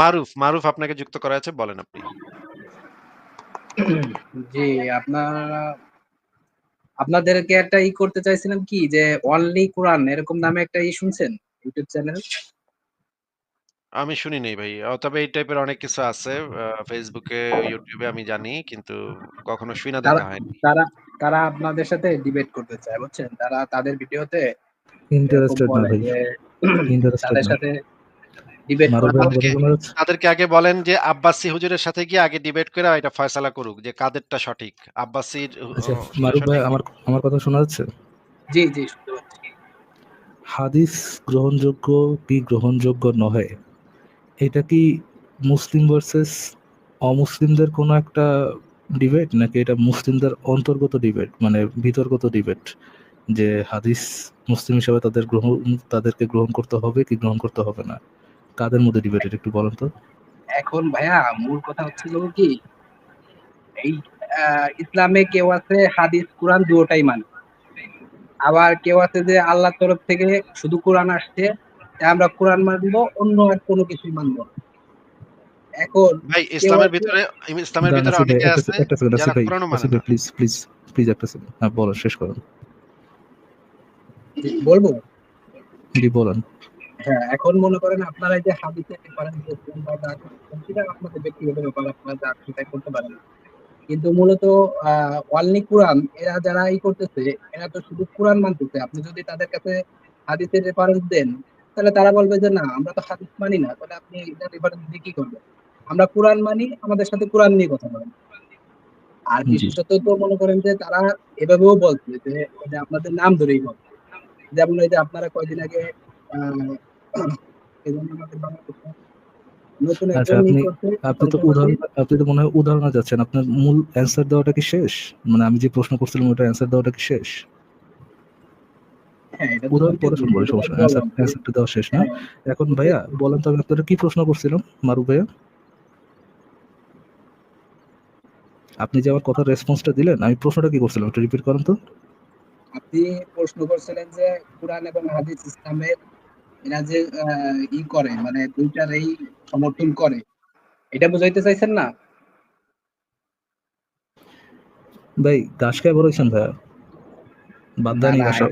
মারুফ, মারুফ আপনাকে যুক্ত করা আছে বলেন আপনি। জি, আপনারা আপনাদেরকে একটা ই করতে চাইছিলাম কি যে অনলি কোরআন এরকম নামে একটা ই শুনছেন? YouTube channel? আমি শুনি নাই ভাই। তবে এই টাইপের অনেক কিছু আছে। Facebook এ, আমি জানি কিন্তু কখনো তারা দেখা হয়নি। তারা তারা আপনাদের সাথে ডিবেট করতে চায়, বুঝছেন? তারা তাদের ভিডিওতে ইন্টারেস্টেড না ভাই। ইন্টারেস্টেড তাদের না। সাথে ডিবেট তাদেরকে আগে বলেন যে আব্বাসী হুজুরের সাথে গিয়ে আগে ডিবেট কইরা এটা ফয়সালা করুক যে কাদেরটা সঠিক। আব্বাসীর আচ্ছা, মারুফ ভাই আমার আমার কথা শোনা যাচ্ছে? জি, জি শুনতে পাচ্ছি। হাদিস গ্রহণযোগ্য কি গ্রহণযোগ্য নহে, এটা কি মুসলিম ভার্সেস অমুসলিমদের কোনো একটা ডিবেট? নাকি এটা মুসলিমদের অন্তর্গত ডিবেট? মানে বিতর্কত ডিবেট? যে হাদিস মুসলিম হিসাবে তাদের গ্রহণ তাদেরকে গ্রহণ করতে হবে কি গ্রহণ করতে হবে না? কাদের মধ্যে ডিবেট এটা একটু বলেন তো? এখন ভাইয়া মূল কথা হচ্ছিল কি এই ইসলামে কেউ আছে হাদিস, কোরআন দুটোটাই মানে। আবার কেউ আছে যে আল্লাহর তরফ থেকে শুধু কোরআন আসছে, তাই আমরা কোরআন মানবো, অন্য আর কোনো কিছুই মানব না। এখন ভাই ইসলামের ভিতরে ইসলামের ভিতরে অনেকে আছে একটা সেকেন্ড যারা ভাই, মানে না। প্লিজ, প্লিজ, প্লিজ একটা সেকেন্ড। হ্যাঁ বলেন শেষ করুন। বলব? জি বলেন। হ্যাঁ, এখন মনে করেন আপনারা এই যে রেফারেন্স দিচ্ছেন বা করছেন সেটা আপনাদের ব্যক্তিগত ব্যাপার, আপনারা খুশি তাই করতে পারেন। কিন্তু মূলত অনলি কোরআন এরা যারা ই করতেছে, এরা তো শুধু কোরআন মানতেছে। আপনি যদি তাদের কাছে হাদিসের রেফারেন্স দেন, তাহলে তারা বলবে যে, "না, আমরা তো হাদিস মানি না। তাহলে আপনি এটার রেফারেন্স দিয়ে কি করবেন? আমরা কোরআন মানি, আমাদের সাথে কোরআন নিয়ে কথা বলেন।" আর বিশেষত তো মনে করেন যে তারা এভাবেও বলছে যে আপনাদের নাম ধরেই বলছে যেমন এই যে আপনারা কয়দিন আগে আচ্ছা আপনি তো উদাহরণ আপনি তো মনে হয় উদাহরণে যাচ্ছেন। আপনার মূল অ্যান্সার দেওয়াটা কি শেষ? মানে আমি যে প্রশ্ন করছিলাম ওটার অ্যান্সার দেওয়াটা কি শেষ? হ্যাঁ, এটা তো উদাহরণ পরে শুনব সমস্যা অ্যান্সার অ্যান্সারটা দেওয়া শেষ না? এখন ভাইয়া বলেন তো আমি আপনাদের কি প্রশ্ন করছিলাম মারুফ ভাইয়া? আপনি যে আমার কথার রেসপন্সটা দিলেন, আমি প্রশ্নটা কি করছিলাম একটু রিপিট করেন তো? আপনি প্রশ্ন করছিলেন যে কোরআন এবং হাদিস ইসলামের এরা যে ই করে মানে ২ টারই সমর্থন করে। এটা বুঝাইতে চাইছেন না? ভাই ঘাস খাইয়া বড় হইছেন ভাইয়া? বাদ দেন এই।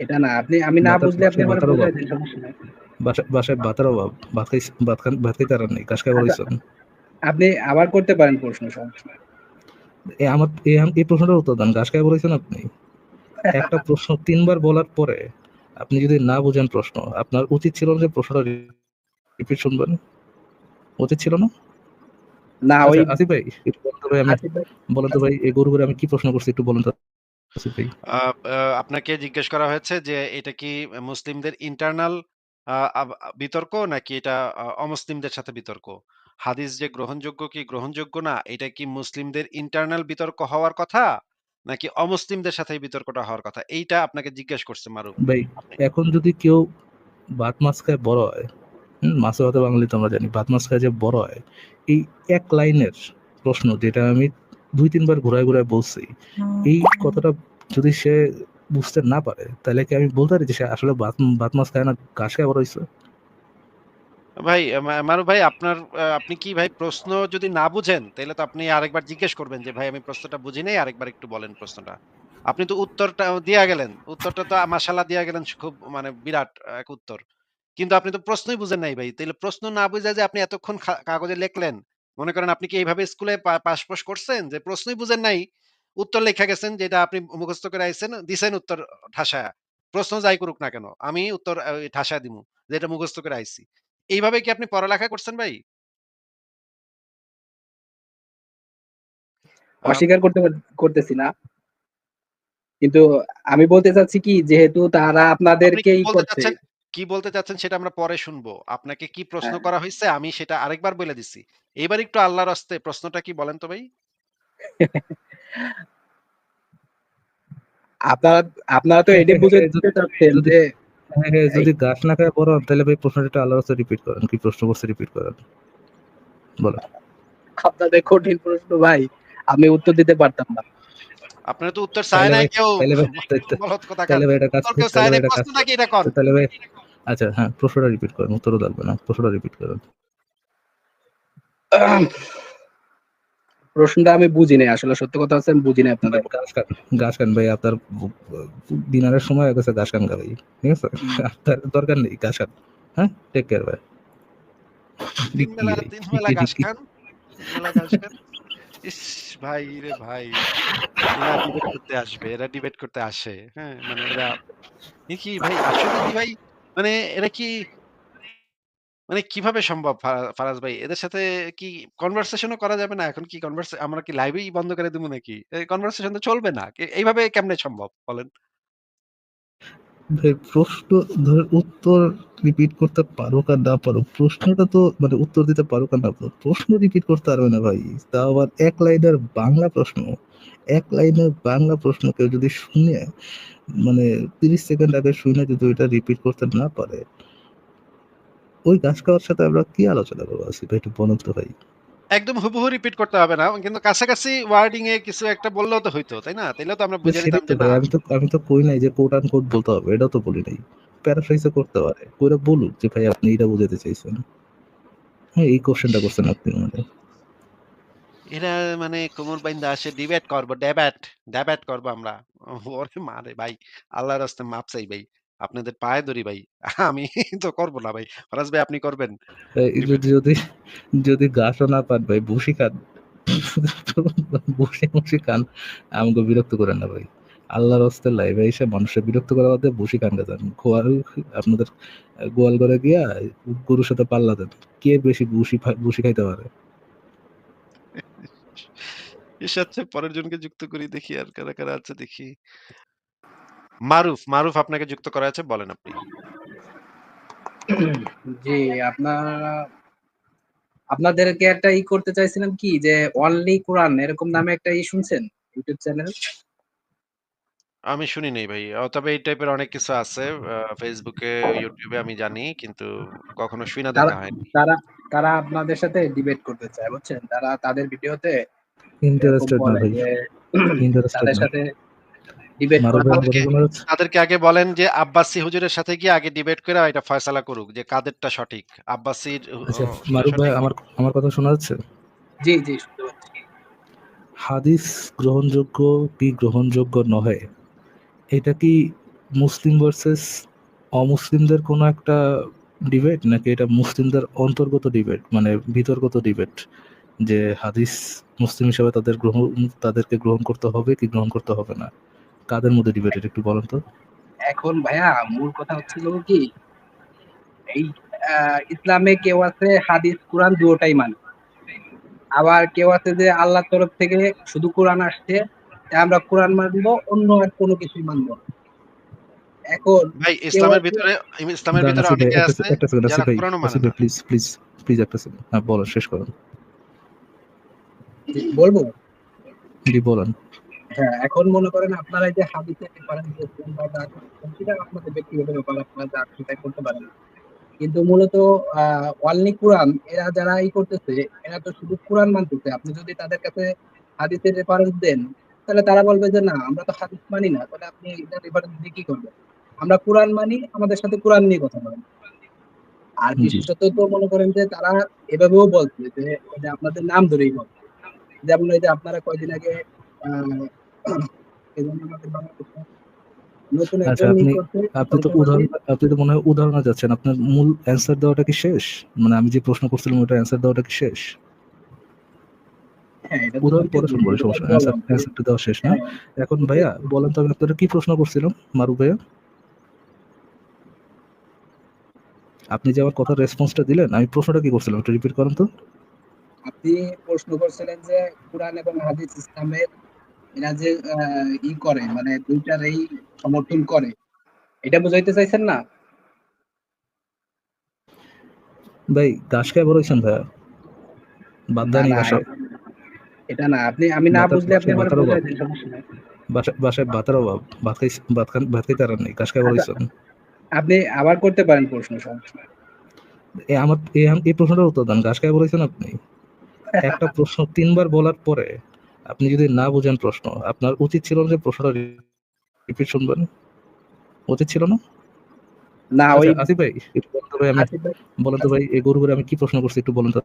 এটা না। আপনি আমি না বুঝলে আপনি আমারে নাই। বাসায় ভাতের অভাব। ভাত খাইছ ভাত খান ভাত খাইতে পারেন নাই। ঘাস খাইয়া বড় আচ্ছা, হইছেন। আপনি আবার করতে পারেন প্রশ্ন, সমস্যা নাই। এ আমার এই এই প্রশ্নটার উত্তর দেন। ঘাস বড় আপনি? একটা প্রশ্ন তিনবার বলার পরে আপনি যদি না বুঝেন প্রশ্ন, আপনার উচিত ছিল যে প্রশ্নটা রিপিট শুনবেন? উচিত ছিল না? না ওই আচ্ছা আসিফ ভাই একটু বলেন তো ভাই আমি বলেন তো ভাই এই গরু করে আমি কি প্রশ্ন করছি একটু বলেন তো আসিফ ভাই? আপনাকে জিজ্ঞেস করা হয়েছে যে এটা কি মুসলিমদের ইন্টারনাল বিতর্ক নাকি এটা অমুসলিমদের সাথে বিতর্ক? হাদিস যে গ্রহণযোগ্য কি গ্রহণযোগ্য না, এটা কি মুসলিমদের ইন্টারনাল বিতর্ক হওয়ার কথা? নাকি অমুসলিমদের সাথে বিতর্কটা হওয়ার কথা? এইটা আপনাকে জিজ্ঞেস করছে মারুফ। ভাই এখন যদি কেউ ভাত মাছ খায় বড় হয়? মাছে ভাতে বাঙালি তো আমরা জানি। ভাত মাছ খায় যে বড় হয়, এই এক লাইনের প্রশ্ন যেটা আমি ২-৩ বার ঘুরায়, ঘুরায় বলছি, এই কথাটা যদি সে বুঝতে না পারে, তাহলে কি আমি বলতে পারি যে সে আসলে ভাত ভাত মাছ খায় না, ঘাস খাইয়া বড় হইছে? ভাই মা মারুফ ভাই আপনার আপনি কি ভাই প্রশ্ন যদি না বুঝেন, তাইলে তো আপনি আরেকবার জিজ্ঞেস করবেন যে, "ভাই আমি প্রশ্নটা বুঝি নাই, আরেকবার একটু বলেন প্রশ্নটা।" আপনি তো উত্তরটা দিয়া গেলেন। উত্তরটা তো মাশাআল্লাহ দিয়া গেলেন খুব মানে বিরাট এক উত্তর। কিন্তু আপনি তো প্রশ্নই বুঝেন নাই ভাই। তাইলে প্রশ্ন না বুঝা যে আপনি এতক্ষণ কাগজে লেখলেন, মনে করেন আপনি কি এইভাবে স্কুলে পা পাস-পোস করছেন? যে প্রশ্নই বুঝেন নাই, উত্তর লেখা গেছেন যেটা আপনি মুখস্থ করে আইছেন, দিছেন উত্তর ঠাসায়া। প্রশ্ন যাই করুক না কেন, আমি উত্তর আ ঠাসায়া দিমু। যেটা মুখস্থ করে আইছি। এইভাবে কি আপনি পড়ালেখা করছেন ভাই? অস্বীকার করতে পার করতেছি না। কিন্তু আমি বলতে চাচ্ছি কি যেহেতু তারা আপনি আপনাদেরকে কি ই বলতে করছে চাচ্ছেন কি বলতে চাচ্ছেন সেটা আমরা পরে শুনব। আপনাকে কি প্রশ্ন হ্যাঁ। করা হইছে আমি সেটা আরেকবার বইলা দিছি। এইবার একটু আল্লাহর হস্তে প্রশ্নটা কি বলেন তো ভাই? আপনারা আপনারা তো এটাই বুঝাইতে চাচ্ছেন যে যদি ঘাস না খাইয়া বড় হন, তাইলে ভাই প্রশ্নটা একটু আল্লাহর রাস্তায় রিপিট করেন। কি প্রশ্ন করছে রিপিট করেন। বলেন। আপনাদের কঠিন প্রশ্ন ভাই। আমি উত্তর দিতে পারতাম না। আপনারা তো উত্তর চায় ভাই কেউ। তাইলে ভাই এটা কাজ নাই এটা কাজ প্রশ্নটা এটা কন। তাইলে ভাই আচ্ছা হ্যাঁ, প্রশ্নটা রিপিট করেন। উত্তরও লাগবে না। প্রশ্নটা রিপিট করেন। প্রশ্নটা আমি বুঝি নাই। আসলে সত্য কথা হচ্ছে আমি বুঝি নাই আপনাদের গাছ কান গাছ কান ভাই আপনার ডিনারের সময় হয়ে গেছে গাছ কান ভাই ঠিক আছে? আপনার দরকার নেই গাছ কান হ্যাঁ? টেক কেয়ার ভাই। তিন বেলা তিন বেলা খান ইস ভাই রে ভাই এরা ডিবেট করতে আসবে এরা ডিবেট করতে আসে হ্যাঁ? মানে এরা কি ভাই আসলে কি ভাই মানে এরা কি মানে কীভাবে সম্ভব ফারাজ ভাই? এদের সাথে কি কনভারসেশনও করা যাবে না? এখন কি কনভার্স আমরা কি লাইভেই বন্ধ করে দেবো নাকি? কনভারসেশন তো চলবে না। এইভাবে কেমনে সম্ভব বলেন? ভাই, প্রশ্ন উত্তর রিপিট করতে না পারো প্রশ্নটা তো মানে উত্তর দিতে পারো না পারো প্রশ্ন রিপিট করতে পারবে না ভাই। তা আবার এক লাইনের বাংলা প্রশ্ন, এক লাইনের বাংলা প্রশ্ন কেউ যদি শুনে মানে তিরিশ সেকেন্ড আগে শুনে যদি ওইটা রিপিট করতে না পারে ওই গাছ খাওয়ার সাথে আমরা কি আলোচনা করব আসি ভাই একটু বলুন তো ভাই। একদম হুবহু রিপিট করতে হবে না কিন্তু কাছাকাছি ওয়ার্ডিং এ কিছু একটা বললেও তো হইতো তাই না? তাইলে তো আমরা বুঝে নিতাম আমি তো আমি তো কই নাই যে কোট আন কোট বলতে হবে এটাও তো বলি নাই। প্যারাফ্রাইজও করতে পারে। কইরা বলুক যে ভাই আপনি এটা বুঝাতে চাইছেন। হ্যাঁ এই কোশ্চেনটা করছেন আপনি মানে এরা মানে কোমর বাইন্দা আসে ডিবেট করব ডেব্যাট ডেব্যাট করব আমরা। ওরে মারে ভাই আল্লাহর রাস্তে মাপ চাই ভাই। আপনাদের পায়ে ধরি ভাই আমি তো করব না ভাই ফরাজ ভাই আপনি করবেন যদি যদি যদি গাছও না পান ভাই বসি খান বসে বসে খান আমাকে বিরক্ত করেন না ভাই আল্লাহর হস্তে লাইভে এসে মানুষের বিরক্ত করার মধ্যে বসি খান যান গোয়াল আপনাদের গোয়াল করে গিয়া গরুর সাথে পাল্লা দেন কে বেশি বসি বসি খাইতে পারে এর সাথে পরের জনকে যুক্ত করি দেখি আর কারা কারা আছে দেখি মারুফ মারুফ আপনাকে যুক্ত করা আছে বলেন আপনি। জি আপনারা আপনাদেরকে একটা ই করতে চাইছিলাম কি যে অনলি কোরআন এরকম নামে একটা ই শুনছেন ইউটিউব চ্যানেল? আমি শুনি নাই ভাই তবে এই টাইপের অনেক কিছু আছে ফেসবুকে ইউটিউবে আমি জানি কিন্তু কখনো শুই না দেখা হয়নি। তারা তারা আপনাদের সাথে ডিবেট করতে চায় বুঝছেন? তারা তাদের ভিডিওতে ইন্টারেস্টেড না ভাই। ইন্টারেস্টেড তাদের সাথে ডিবেট তাদেরকে আগে বলেন যে আব্বাসি হুজুরের সাথে গিয়ে আগে ডিবেট করে এটা ফয়সালা করুক যে কাদেরটা সঠিক আব্বাসির আচ্ছা মারুফ ভাই আমার আমার কথা শোনা যাচ্ছে? জি জি হাদিস গ্রহণযোগ্য কি গ্রহণযোগ্য নহে? এটা কি মুসলিম ভার্সেস অমুসলিমদের কোনো একটা ডিবেট নাকি এটা মুসলিমদের অন্তর্গত ডিবেট মানে বিতর্গত ডিবেট যে হাদিস মুসলিম হিসাবে তাদের গ্রহণ তাদেরকে গ্রহণ করতে হবে কি গ্রহণ করতে হবে না? কাদের মধ্যে ডিবেট একটু বলেন তো। এখন ভাইয়া মূল কথা হচ্ছিল কি এই ইসলামে কেউ আছে হাদিস কোরআন দুটোটাই মানে। আবার কেউ আছে যে আল্লাহর তরফ থেকে শুধু কোরআন আসছে তাই আমরা কোরআন মানবো অন্য আর কোনো কিছুই মানবো না। এখন ভাই ইসলামের ভিতরে ইসলামের ভিতরে অনেকে আছে একটা যারা ভাই কোরআনও মানে না। প্লিজ প্লিজ প্লিজ একটা সেকেন্ড হ্যাঁ বলেন শেষ করুন বলব? জি বলেন। হ্যাঁ এখন মনে করেন আপনারা এই যে রেফারেন্স দিচ্ছেন বা করছেন সেটা আপনাদের ব্যক্তিগত ব্যাপার আপনারা যা খুশি তাই করতে পারেন। কিন্তু মূলত ওয়ালনি কোরআন এরা যারা ই করতেছে এরা তো শুধু কোরআন মানতেছে। আপনি যদি তাদের কাছে হাদিসের রেফারেন্স দেন তাহলে তারা বলবে যে না আমরা তো হাদিস মানি না। তাহলে আপনি এটা রেফারেন্স দিয়ে কি করবেন? আমরা কোরআন মানি আমাদের সাথে কোরআন নিয়ে কথা বলেন। আর বিশেষত তো মনে করেন যে তারা এভাবেও বলছে যে যে আপনাদের নাম ধরেই বলছে যেমন এই যে আপনারা কয়দিন আগে আচ্ছা, আপনি- আপনি তো উদাহরণ আপনি তো মনে হয় উদাহরণে যাচ্ছেন। আপনার মূল অ্যান্সার দেওয়াটা কি শেষ? মানে আমি যে প্রশ্ন করছিলাম ওটা অ্যান্সার দেওয়াটা কি শেষ? হ্যাঁ, এটা তো উদাহরণ পরে শুনব সমস্যা অ্যান্সার অ্যান্সারটা দেওয়া শেষ না। হ্যাঁ, এখন ভাইয়া বলেন তো আমি আপনারা কি প্রশ্ন করছিলাম মারু ভাইয়া? আপনি যে আমার কথা রেসপন্সটা দিলেন আমি প্রশ্নটা কি করছিলাম একটু রিপিট করেন তো। আপনি প্রশ্ন করছিলেন যে কোরআন এবং হাদিস ইসলামের এরা যে ই করে মানে দুইটার এই সমর্থন করে এটা বুঝাইতে চাইছেন না? ভাই গাছ খেয়ে বড় হয়েছেন ভাইয়া বাদ না, দেন এটা না আপনি আমি না বুঝলে আপনি আমার। বাসায় ভাতের অভাব। ভাত খাই ভাত খান ভাত খাইতে খেয়ে বড় হয়েছেন আপনি আবার করতে পারেন প্রশ্ন সমস্যা নাই। এ আমার এই এই প্রশ্নটার উত্তর দেন গাছ খেয়ে বলেছেন আপনি? একটা প্রশ্ন তিনবার বলার পরে আপনি যদি না বুঝেন প্রশ্ন আপনার উচিত ছিল যে প্রশ্নটা রিপিট শুনবেন? উচিত ছিল না? না ওই আচ্ছা, আসিফ ভাই একটু বলেন তো ভাই আমি আসিফ ভাই, বলেন তো ভাই এই গরু করে আমি কি প্রশ্ন করছি একটু বলেন তো।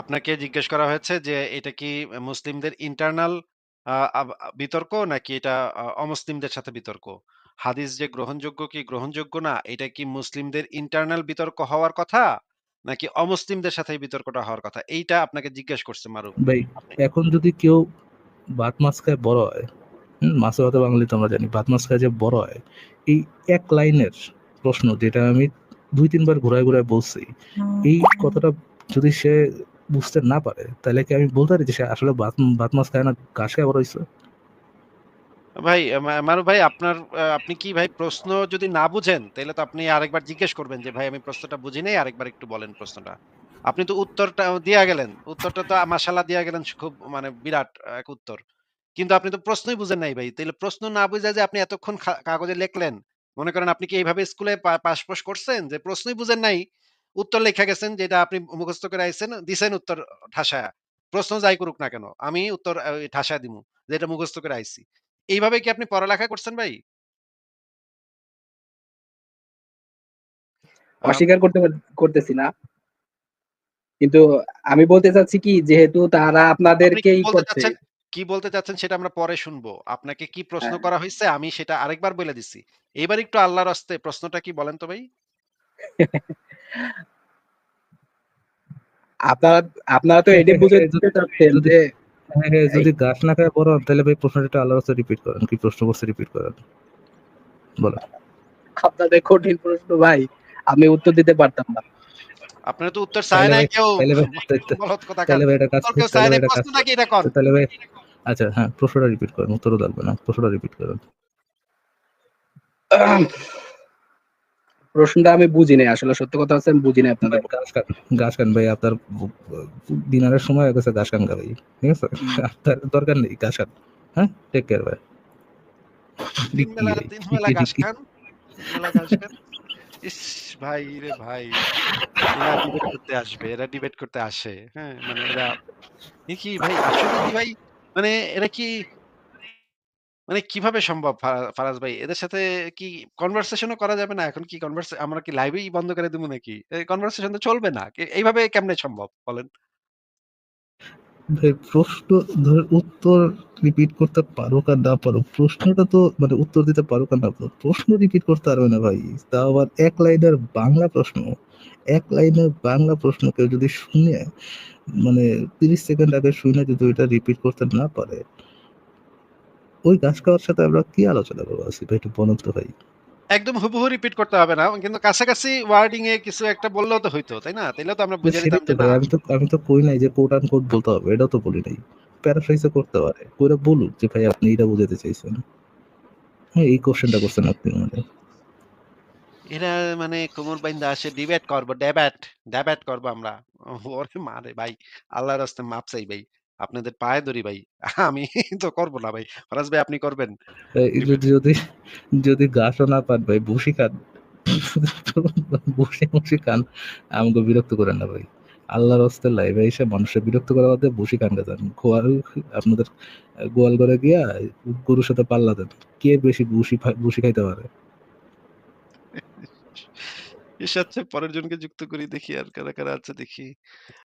আপনাকে জিজ্ঞেস করা হয়েছে যে এটা কি মুসলিমদের ইন্টারনাল বিতর্ক নাকি এটা অমুসলিমদের সাথে বিতর্ক? হাদিস যে গ্রহণযোগ্য কি গ্রহণযোগ্য না, এটা কি মুসলিমদের ইন্টারনাল বিতর্ক হওয়ার কথা? নাকি অমুসলিমদের সাথে বিতর্কটা হওয়ার কথা? এইটা আপনাকে জিজ্ঞেস করছে মারুফ। ভাই এখন যদি কেউ ভাত মাছ খায় বড় হয়, হুম? মাছে ভাতে বাঙালি তো আমরা জানি। ভাত মাছ খায় যে বড় হয়, এই এক লাইনের প্রশ্ন যেটা আমি ২-৩ বার ঘুরায়, ঘুরায় বলছি। এই কথাটা যদি সে বুঝতে না পারে, তাহলে কি আমি বলতে পারি যে সে আসলে ভাত ভাত মাছ খায় না, ঘাস খায় বড় হইছে? ভাই মা মারুফ ভাই আপনার আপনি কি ভাই প্রশ্ন যদি না বুঝেন, তাইলে তো আপনি আরেকবার জিজ্ঞেস করবেন যে ভাই আমি প্রশ্নটা বুঝি নাই, আরেকবার একটু বলেন প্রশ্নটা। আপনি তো উত্তরটা দিয়া গেলেন। উত্তরটা তো মাশাআল্লাহ দিয়া গেলেন খুব মানে বিরাট এক উত্তর। কিন্তু আপনি তো প্রশ্নই বুঝেন নাই ভাই। তাইলে প্রশ্ন না বুঝা যে আপনি এতক্ষণ কাগজে লেখলেন। মনে করেন আপনি কি এইভাবে স্কুলে পা পাস-পোস করছেন যে প্রশ্নই বুঝেন নাই, উত্তর লেখা গেছেন যেটা আপনি মুখস্থ করে আইছেন, দিছেন উত্তর ঠাসায়া। প্রশ্ন যাই করুক না কেন, আমি উত্তর ঠাসায়া দিমু। যেটা মুখস্থ করে আইছি। এইভাবে কি আপনি পড়ালেখা করছেন ভাই? অস্বীকার করতে পার করতেছি না। কিন্তু আমি বলতে চাচ্ছি কি যেহেতু তারা আপনি আপনাদেরকে কি ই বলতে করছে চাচ্ছেন কি বলতে চাচ্ছেন সেটা আমরা পরে শুনব। আপনাকে কি প্রশ্ন হ্যাঁ। করা হইছে আমি সেটা আরেকবার বইলা দিছি। এবার একটু আল্লাহর হস্তে প্রশ্নটা কি বলেন তো ভাই? আপনারা আপনারা তো এটাই বুঝাতে যদি চাচ্ছেন যে যদি ঘাস না খায় বড় তাহলে ভাই প্রশ্নটা আল্লাহর কাছে রিপিট করেন। কি প্রশ্ন করছে রিপিট করেন। বলেন। আপনাদের কঠিন প্রশ্ন ভাই। আমি উত্তর দিতে পারতাম না। আপনারা তো উত্তর চায় ভাই কেউ। তাইলে ভাই এটা কাজ নাই এটা কাজ প্রশ্নটা কি এটা কন? তাইলে ভাই আচ্ছা হ্যাঁ, প্রশ্নটা রিপিট করেন। উত্তরও লাগবে না। প্রশ্নটা রিপিট করেন। প্রশ্নটা আমি বুঝি নাই। আসলে সত্য কথা হচ্ছে আমি বুঝি নাই আপনাদের ঘাস খান, ভাই আপনার বু ডিনারের সময় হয়ে গেছে ঘাস খান গা ভাই। ঠিক আছে? আপনার দরকার নেই ঘাস খান। হ্যাঁ? টেক কেয়ার ভাই। তিন বেলা তিন বেলা কি ঘাস কি খান? তিন বেলা ঘাস খান? ইস! ভাই রে ভাই। এরা ডিবেট করতে আসবে। এরা ডিবেট করতে আসে। হ্যাঁ? মানে এরা কি ভাই আসলে কি ভাই মানে এরা কি মানে কীভাবে সম্ভব ফারাজ ভাই? এদের সাথে কি কনভারসেশন করা যাবে না? এখন কি কনভারসে আমরা কি লাইভেই বন্ধ করে দিবো নাকি? কনভারসেশন তো চলবে না। এইভাবে কেমনে সম্ভব বলেন? ভাই, প্রশ্ন উত্তর রিপিট করতে না প্রশ্নটা তো মানে উত্তর দিতে আর না প্রশ্ন রিপিট করতে পারবে না ভাই। তাও আবার এক লাইনের বাংলা প্রশ্ন। এক লাইনের বাংলা প্রশ্ন কেউ যদি শুনে মানে ৩০ সেকেন্ড আগে শুনে যদি ওইটা রিপিট করতে না পারে ওই ঘাস খাওয়ার সাথে আমরা কি আলোচনা করব আসিফ ভাই একটু বলেন তো ভাই? একদম হুবহু রিপিট করতে হবে না। কিন্তু কাছাকাছি ওয়ার্ডিং এ কিছু একটা বললেও তো হইতো। তাই না? তাইলেও তো আমরা বুঝে নিতাম আমি তো আমি তো কই নাই যে কোট আনকোট বলতে হবে। এটাও তো বলি নাই। প্যারাফ্রেজ ও করতে পারে। কইরা বলুক যে ভাই আপনি এটা বুঝাতে চাইছেন। হ্যাঁ, এই কোশ্চেনটা করছেন আপনি আমারে। এরা মানে কোমর বাইন্দা আসে ডিবেট করব, ডেবেট, ডেবেট করব আমরা। ওরে মারে ভাই! আল্লাহর রাস্তে মাপ চাই ভাই। আপনাদের পায়ে ধরি ভাই। আমি তো করব না ভাই। ফরাজ ভাই আপনি করবেন? যদি যদি ঘাসও না পান ভাই ভুসি খান। ভুসি মুসি খান। আমাকে বিরক্ত করেন না ভাই। আল্লাহর হস্তে লাইভে এসে মানুষের বিরক্ত করা বাদে ভুসি খান গা যান। গোয়াল আপনাদের গোয়াল ঘরে গিয়া গরুর সাথে পাল্লা দেন। কে বেশি ফা ভুসি খাইতে পারে? এর সাথে পরের জনকে যুক্ত করি দেখি আর কারা, কারা আছে দেখি।